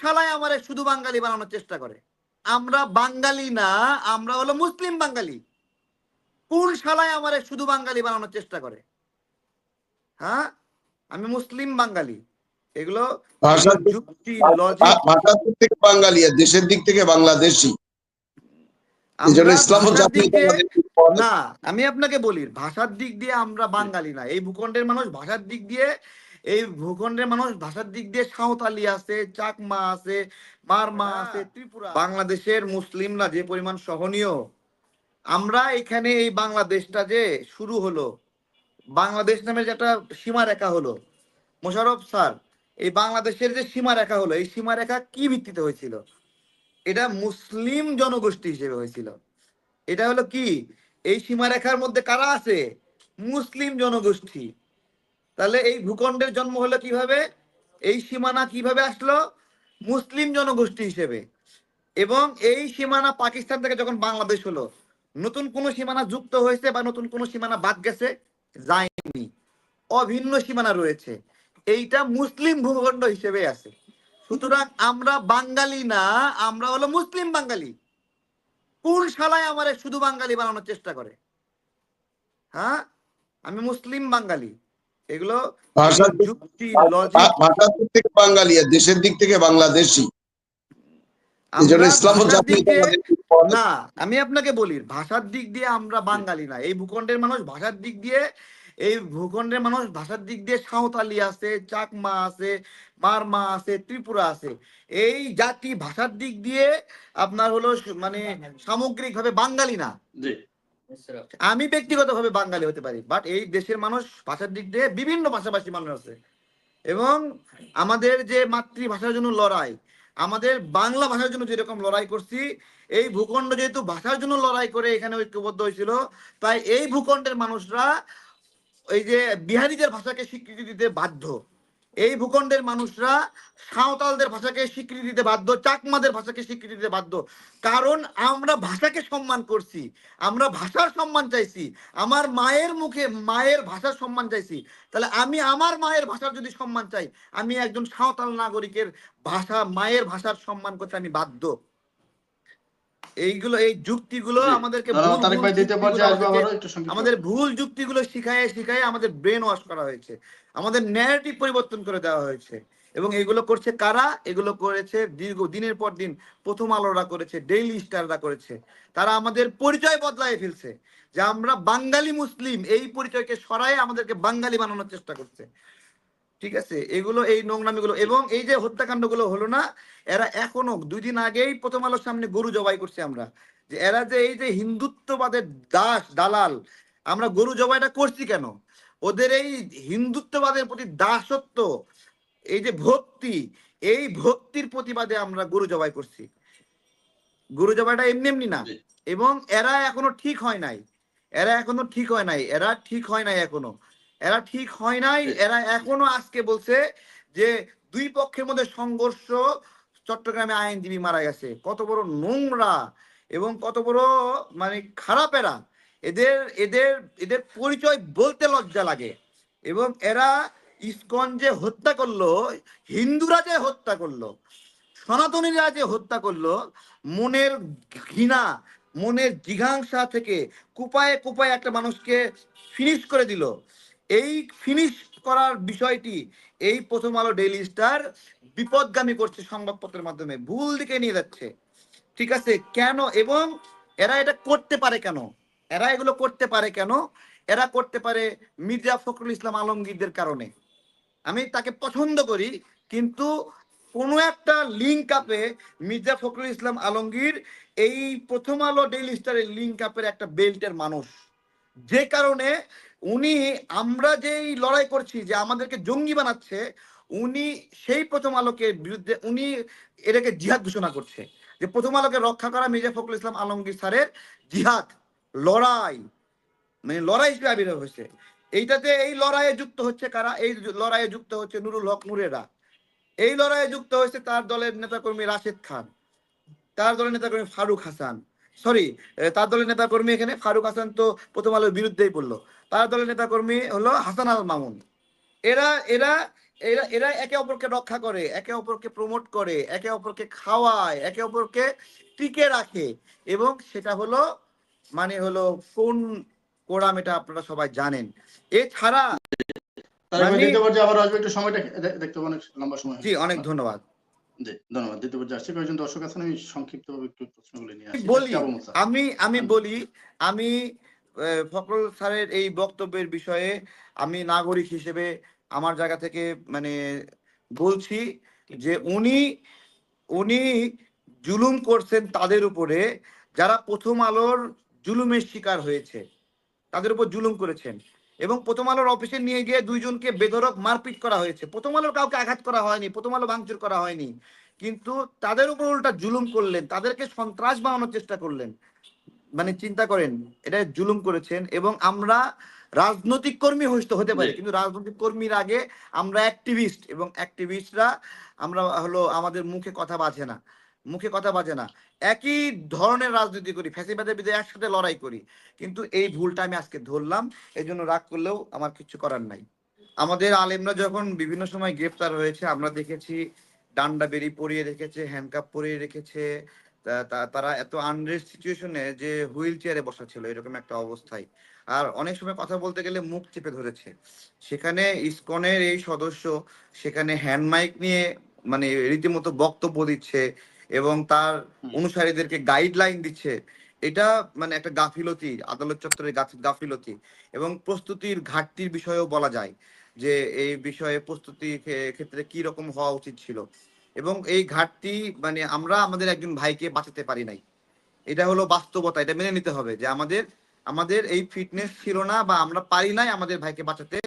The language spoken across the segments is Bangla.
শালায় আমারে শুধু বাঙালি বানানোর চেষ্টা করে। আমরা বাঙালি না আমরা হলো মুসলিম বাঙালি। কোন শালায় আমারে শুধু বাঙালি বানানোর চেষ্টা করে? হ্যাঁ? আমি মুসলিম বাঙালি। এগুলো যুক্তি লজিক ভাষার দিক থেকে বাঙালি আর দেশের দিক থেকে বাংলাদেশি। না আমি আপনাকে বলি ভাষার দিক দিয়ে আমরা বাঙালি না। এই ভূখণ্ডের মানুষ ভাষার দিক দিয়ে এই ভূখণ্ডের মানুষ ভাষার দিক দিয়ে সাঁওতালি আছে চাকমা আছে মারমা আছে ত্রিপুরা বাংলাদেশের মুসলিমরা যে পরিমাণ সহনীয় আমরা এখানে এই বাংলাদেশটা যে শুরু হলো বাংলাদেশ নামের যে একটা সীমারেখা হলো। মোশারফ স্যার এই বাংলাদেশের যে সীমারেখা হলো এই সীমারেখা কি ভিত্তিতে হয়েছিল? এটা মুসলিম জনগোষ্ঠী হিসেবে হয়েছিল। এটা হলো কি? এই সীমারেখার মধ্যে কারা আছে? মুসলিম জনগোষ্ঠী। তাহলে এই ভূখণ্ডের জন্ম হলো কীভাবে? এই সীমানা কীভাবে আসলো? মুসলিম জনগোষ্ঠী হিসেবে। এবং এই সীমানা পাকিস্তান থেকে যখন বাংলাদেশ হলো, নতুন কোন সীমানা যুক্ত হয়েছে বা নতুন কোন সীমানা বাদ গেছে? যায়নি। অভিন্ন সীমানা রয়েছে। এইটা মুসলিম ভূখণ্ড হিসেবে আছে। সুতরাং আমরা বাঙালি না, আমরা হলো মুসলিম বাঙালি। কোন শালায় আমারে শুধু বাঙালি বানানোর চেষ্টা করে? হ্যাঁ? আমি মুসলিম বাঙালি। এগুলো ভাষার দিক- যুক্তি লজিক ভা- দিক থেকে বাঙালি আর দেশের দিক থেকে বাংলাদেশি। না আমি আপনাকে বলি ভাষার দিক দিয়ে আমরা বাঙালি না। এই ভূখণ্ডের মানুষ ভাষার দিক দিয়ে এই ভূখণ্ডের মানুষ ভাষার দিক দিয়ে সাঁওতালি আছে চাকমা আছে মারমা আছে ত্রিপুরা আছে। এই জাতি ভাষার দিক দিয়ে আপনার হলো মানে সামগ্রিকভাবে বাঙালি না। জি। আমি ব্যক্তিগতভাবে বাঙালি হতে পারি বাট এই দেশের মানুষ ভাষার দিক দিয়ে বিভিন্ন ভাষাভাষী মানুষ আছে। এবং আমাদের যে মাতৃভাষার জন্য লড়াই, আমাদের বাংলা ভাষার জন্য যেরকম লড়াই করছি, এই ভূখণ্ড যেহেতু ভাষার জন্য লড়াই করে এখানে ঐক্যবদ্ধ হয়েছিল, তাই এই ভূখণ্ডের মানুষরা এই যে বিহারীদের ভাষাকে স্বীকৃতি দিতে বাধ্য। এই ভূখণ্ডের মানুষরা সাঁওতালদের ভাষাকে স্বীকৃতি দিতে বাধ্য, চাকমাদের ভাষাকে স্বীকৃতি দিতে বাধ্য। কারণ আমরা ভাষাকে সম্মান করছি, আমরা ভাষার সম্মান চাইছি, আমার মায়ের মুখে মায়ের ভাষার সম্মান চাইছি। তাহলে আমি আমার মায়ের ভাষার যদি সম্মান চাই, আমি একজন সাঁওতাল নাগরিকের ভাষা, মায়ের ভাষার সম্মান করতে আমি বাধ্য। এইগুলো এই যুক্তিগুলো আমাদেরকে তারেক ভাই দ্বিতীয় পর্যায়ে আসবে আমাদেরকে- একটু আমাদের ভুল যুক্তিগুলো শিখায় শিখায় আমাদের ব্রেন ওয়াশ করা হয়েছে। আমাদের ন্যারেটিভ পরিবর্তন করে দেওয়া হয়েছে। এবং এগুলো করছে কারা? এগুলো করেছে দীর্ঘ দিনের পর দিন প্রথম আলোরা করেছে ডেইলি স্টাররা করেছে। তারা আমাদের পরিচয় বদলায় ফেলছে। যে আমরা বাঙালি মুসলিম এই পরিচয়কে সরাই আমাদেরকে বাঙালি বানানোর চেষ্টা করছে। ঠিক আছে? এগুলো এই নোংরামিগুলো এবং এই যে হত্যাকাণ্ডগুলো হলো না এরা এখনও দুই দিন আগেই প্রথম আলোর সামনে গরু জবাই করছে আমরা। যে এরা যে এই যে হিন্দুত্ববাদের দাস দালাল আমরা গরু জবাইটা করছি কেন? ওদের এই হিন্দুত্ববাদের প্রতি দাসত্ব এই যে ভক্তি এই ভক্তির প্রতিবাদে আমরা গরু জবাই করছি। গরু জবাইটা এমনি এমনি না। এবং এরা এখনও ঠিক হয় নাই। এরা এখনও ঠিক হয় নাই। এরা ঠিক হয় নাই এখনও। এরা ঠিক হয় নাই। এরা এখনও আজকে বলছে যে দুই পক্ষের মধ্যে সংঘর্ষ চট্টগ্রামে আইনজীবী মারা গেছে। কত বড় নোংরা এবং কত বড় মানে খারাপ এরা। এদের এদের এদের পরিচয় বলতে লজ্জা লাগে। এবং এরা ইস্কন যে হত্যা করল হিন্দুরা যে হত্যা করল সনাতনীরা যে হত্যা করল মনের ঘৃণা মনের জিঘাংসা থেকে কুপায়ে কুপায়ে একটা মানুষকে ফিনিশ করে দিল। এই ফিনিশ করার বিষয়টি এই প্রথম আলো ডেইলি স্টার বিপদগামী করছে সংবাদপত্রের মাধ্যমে। ভুল দিকে নিয়ে যাচ্ছে। ঠিক আছে? কেন? এবং এরা এটা করতে পারে কেন? এরা এগুলো করতে পারে কেন? এরা করতে পারে মির্জা ফখরুল ইসলাম আলমগীরদের কারণে। আমি তাকে পছন্দ করি, কিন্তু কোনো একটা লিঙ্ক আপে মির্জা ফখরুল ইসলাম আলমগীর এই প্রথম আলো ডেইলি স্টারের লিঙ্ক আপের একটা বেল্টের মানুষ। যে কারণে উনি, আমরা যেই লড়াই করছি, যে আমাদেরকে জঙ্গি বানাচ্ছে, উনি সেই প্রথম আলোকে বিরুদ্ধে, উনি এটাকে জিহাদ ঘোষণা করছে। যে প্রথম আলোকে রক্ষা করা মির্জা ফখরুল ইসলাম আলমগীর স্যারের জিহাদ, লড়াই মানে লড়াই হিসেবে আবির্ভাব হয়েছে। এইটাতে এই লড়াইয়ে যুক্ত হচ্ছে কারা? এই লড়াইয়ে যুক্ত হচ্ছে নুরুল হক নুরেরা। এই লড়াইয়ে যুক্ত হয়েছে তার দলের নেতাকর্মী রাশেদ খান, তার দলের নেতাকর্মী ফারুক হাসান সরি তার দলের নেতাকর্মী এখানে ফারুক হাসান তো প্রথম আলোর বিরুদ্ধেই পড়ল। তার দলের নেতাকর্মী হলো হাসান আল মামুন। এরা এরা এরা এরা একে অপরকে রক্ষা করে একে অপরকে প্রমোট করে একে অপরকে খাওয়ায় একে অপরকে টিকে রাখে এবং সেটা হলো মানে হলো কোন কোরাম এটা আপনারা সবাই জানেন। এছাড়া মানে- দ্বিতীয় পর্যায়ে আবার আসবে একটু সময়টা দেখতে অনেক লম্বা সময় জি অনেক ধন্যবাদ। ধন্যবাদ কয়েকজন দর্শক আছেন আমি সংক্ষিপ্তভাবে একটু প্রশ্নগুলো নিয়ে আসি। বলি আমি আমি বলি আমি ফখরুল স্যারের এই বক্তব্যের বিষয়ে আমি নাগরিক হিসেবে আমার জায়গা থেকে মানে বলছি যে উনি উনি জুলুম করছেন তাদের উপরে যারা প্রথম আলোর জুলুমের শিকার হয়েছে তাদের উপর জুলুম করেছেন। এবং প্রথম আলোর অফিসে নিয়ে গিয়ে দুইজনকে বেধরক মারপিট করা হয়েছে। প্রথম আলোর কাউকে আঘাত করা হয়নি প্রথম আলো ভাঙচুর করা হয়নি। কিন্তু তাদের উপর উল্টা জুলুম করলেন তাদেরকে সন্ত্রাস বানানোর চেষ্টা করলেন। মানে চিন্তা করেন এটা জুলুম করেছেন এবং আমরা রাজনৈতিক কর্মী হইতে হতে পারি। কিন্তু রাজনৈতিক কর্মীর আগে আমরা অ্যাক্টিভিস্ট এবং অ্যাক্টিভিস্টরা আমরা হলো আমাদের মুখে কথা বাজে না। মুখে কথা বাজে না। একই ধরনের রাজনীতি করি, ফ্যাসিবাদের বিরুদ্ধে একসাথে লড়াই করি। কিন্তু এই ভুলটা আমি আজকে ধরলাম এই জন্য রাগ করলেও আমার কিছু করার নাই। আমাদের আলেমরা যখন বিভিন্ন সময় গ্রেফতার হয়েছে, আমরা দেখেছি ডান্ডা বেরি পরিয়ে রেখেছে হ্যান্ডকাপ পরিয়ে রেখেছে তারা এত আনরেস্ট সিচুয়েশনে যে হুইল চেয়ারে বসা ছিল, এরকম একটা অবস্থায়। আর অনেক সময় কথা বলতে গেলে মুখ চেপে ধরেছে। সেখানে ইসকনের এই সদস্য, সেখানে হ্যান্ড মাইক নিয়ে মানে রীতিমতো বক্তব্য দিচ্ছে এবং তার অনুসারীদেরকে গাইডলাইন দিচ্ছে। এটা মানে একটা গাফিলতি আদালত চত্বরের গাফিলতি। এবং প্রস্তুতির ঘাটতির বিষয়েও বলা যায় যে এই বিষয়ে প্রস্তুতি ক্ষে- ক্ষেত্রে কি রকম হওয়া উচিত ছিল। এবং এই ঘাটতি মানে আমরা আমাদের একজন ভাইকে বাঁচাতে পারি নাই। এটা হলো বাস্তবতা এটা মেনে নিতে হবে যে আমাদের আমাদের এই ফিটনেস ছিল না বা আমরা পারি নাই আমাদের ভাইকে বাঁচাতে।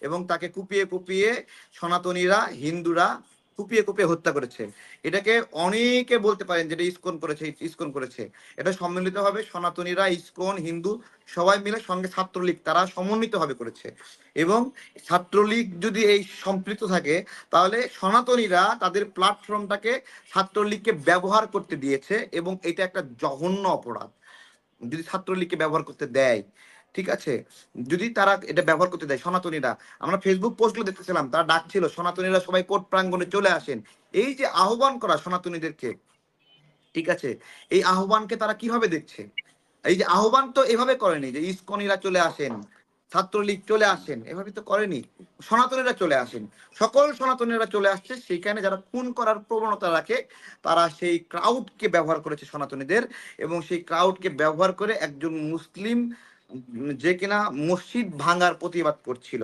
এবং তাকে কুপিয়ে কুপিয়ে সনাতনীরা হিন্দুরা কুপিয়ে কুপিয়ে হত্যা করেছে। এটাকে অনেকে বলতে পারেন যেটা ইসকন করেছে ইসকন করেছে। এটা সম্মিলিত হবে সনাতনীরা, ইসকন, হিন্দু, সবাই মিলে সঙ্গে ছাত্রলীগ, তারা সমন্বিত ভাবে করেছে। এবং ছাত্রলীগ যদি এই সম্পৃক্ত থাকে, তাহলে সনাতনীরা তাদের প্ল্যাটফর্মটাকে ছাত্রলীগকে ব্যবহার করতে দিয়েছে এবং এটা একটা জঘন্য অপরাধ। যদি ছাত্রলীগকে ব্যবহার করতে দেয় ঠিক আছে? যদি তারা এটা ব্যবহার করতে দেয়, সনাতনীরা। আমরা ফেসবুক পোস্টগুলো দেখতেছিলাম, তারা ডাকছিল, সনাতনীরা সবাই কোর্ট প্রাঙ্গণে চলে আসেন। এই যে আহ্বান করা সনাতনীদেরকে, ঠিক আছে? এই আহ্বানকে তারা কীভাবে দেখছে? এই যে আহ্বান তো এভাবে করেনি যে ইসকনিরা চলে আসেন, ছাত্রলীগ চলে আসেন, এভাবে তো করেনি। সনাতনীরা চলে আসেন। সকল সনাতনীরা চলে আসছে, সেখানে যারা খুন করার প্রবণতা রাখে, তারা সেই ক্রাউডকে ব্যবহার করেছে সনাতনীদের এবং সেই ক্রাউডকে ব্যবহার করে একজন মুসলিম যে কিনা মসজিদ ভাঙার প্রতিবাদ করছিল।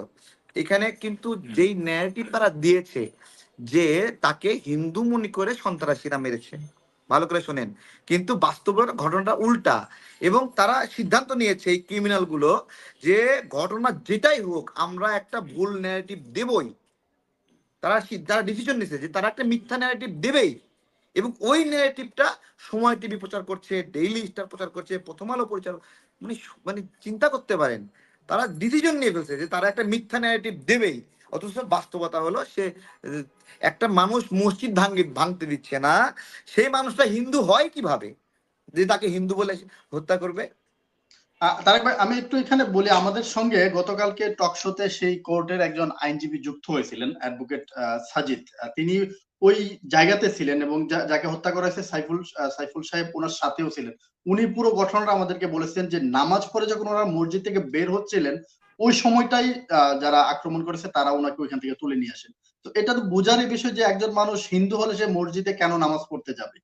এখানে কিন্তু যেই ন্যারেটিভ তারা দিয়েছে যে তাকে হিন্দু মনে করে সন্ত্রাসীরা মেরেছে। ভালো করে শোনেন। কিন্তু বাস্তবতা ঘটনাটা উল্টা এবং তারা সিদ্ধান্ত নিয়েছে এই ক্রিমিনালগুলো যে ঘটনা যেটাই হোক আমরা একটা ভুল ন্যারেটিভ দেবই। তারা তারা ডিসিশন নিয়েছে যে তারা একটা মিথ্যা ন্যারেটিভ দেবেই এবং ওই ন্যারেটিভটা সময় টিভি প্রচার করছে ডেইলি স্টার প্রচার করছে প্রথম আলো প্রচার মানে মানে চিন্তা করতে পারেন। তারা ডিসিশন নিয়ে ফেলছে যে তারা একটা মিথ্যা ন্যারেটিভ দেবেই। অথচ বাস্তবতা হলো সে একটা মানুষ মসজিদ ভাঙ্গি, ভাঙতে দিচ্ছে না। সেই মানুষটা হিন্দু হয় কীভাবে? যে তাকে হিন্দু বলে হত্যা করবে? তারেক ভাই, আমি একটু এখানে বলি, আমাদের সঙ্গে গতকালকে টক শোতে সেই কোর্টের একজন আইনজীবী যুক্ত হয়েছিলেন অ্যাডভোকেট সাজিদ। তিনি ওই জায়গাতে ছিলেন এবং যাকে হত্যা করা হয়েছে সাইফুল সাইফুল সাহেব ওনার সাথেও ছিলেন। উনি পুরো ঘটনাটা আমাদেরকে বলেছেন যে, নামাজ পড়ে যখন ওনারা মসজিদ থেকে বের হচ্ছিলেন, ওই সময়টাই যারা আক্রমণ করেছে তারা ওনাকে ওইখান থেকে তুলে নিয়ে আসেন। তো এটা তো বোঝারই বিষয় যে, একজন মানুষ হিন্দু হলে সে মসজিদে কেন নামাজ পড়তে যাবে?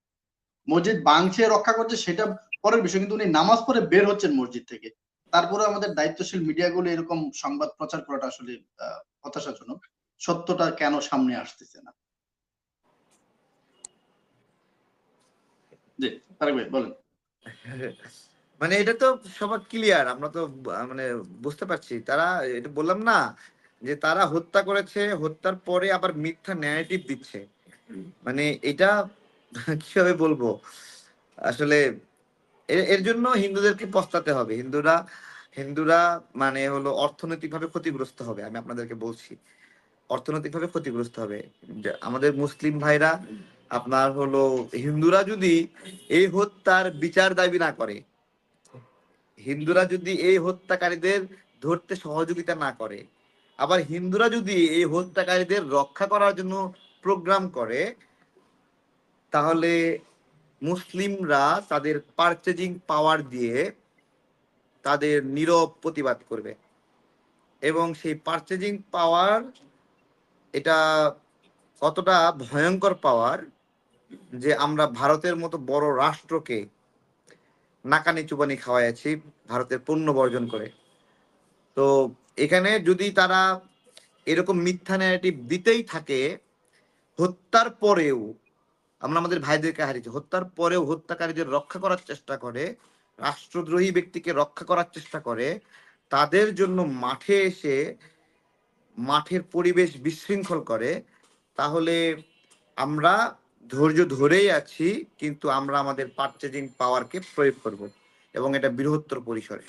মসজিদ বাংছে রক্ষা করছে, সেটা পরের বিষয়, কিন্তু উনি নামাজ পড়ে বের হচ্ছেন মসজিদ থেকে। তারপরে আমাদের দায়িত্বশীল মিডিয়াগুলো এরকম সংবাদ প্রচার করাটা আসলে হতাশাজনক। সত্যটা কেন সামনে আসতেছে না? মানে এটা তো সবার ক্লিয়ার, আমরা তো মানে বুঝতে পারছি। তারা, এটা বললাম না, যে তারা হত্যা করেছে, হত্যার পরে আবার মিথ্যা ন্যারেটিভ দিচ্ছে। মানে এটা কীভাবে বলব? আসলে এর- জন্য হিন্দুদেরকে পস্তাতে হবে। হিন্দুরা হিন্দুরা মানে হলো অর্থনৈতিকভাবে ক্ষতিগ্রস্ত হবে, আমি আপনাদেরকে বলছি। অর্থনৈতিকভাবে ক্ষতিগ্রস্ত হবে। আমাদের মুসলিম ভাইরা, আপনার হলো হিন্দুরা যদি এই হত্যার বিচার দাবি না করে, হিন্দুরা যদি এই হত্যাকারীদের ধরতে সহযোগিতা না করে, আবার হিন্দুরা যদি এই হত্যাকারীদের রক্ষা করার জন্য প্রোগ্রাম করে, তাহলে মুসলিমরা তাদের পারচেজিং পাওয়ার দিয়ে তাদের নীরব প্রতিবাদ করবে। এবং সেই পারচেজিং পাওয়ার এটা কতটা ভয়ঙ্কর পাওয়ার যে আমরা ভারতের মতো বড় রাষ্ট্রকে নাকানি চুবানি খাওয়াইছি ভারতের পণ্য বর্জন করে। তো এখানে যদি তারা এরকম মিথ্যা ন্যারেটিভ দিতেই থাকে, হত্যার পরেও আমরা আমাদের ভাইদেরকে হারিয়েছি। হত্যার পরেও হত্যাকারীদের রক্ষা করার চেষ্টা করে, রাষ্ট্রদ্রোহী ব্যক্তিকে রক্ষা করার চেষ্টা করে, তাদের জন্য মাঠে এসে মাঠের পরিবেশ বিশৃঙ্খল করে, তাহলে আমরা ধৈর্য ধরেই আছি, কিন্তু আমরা আমাদের পারচেজিং পাওয়ারকে প্রয়োগ করব এবং এটা বৃহত্তর পরিসরে।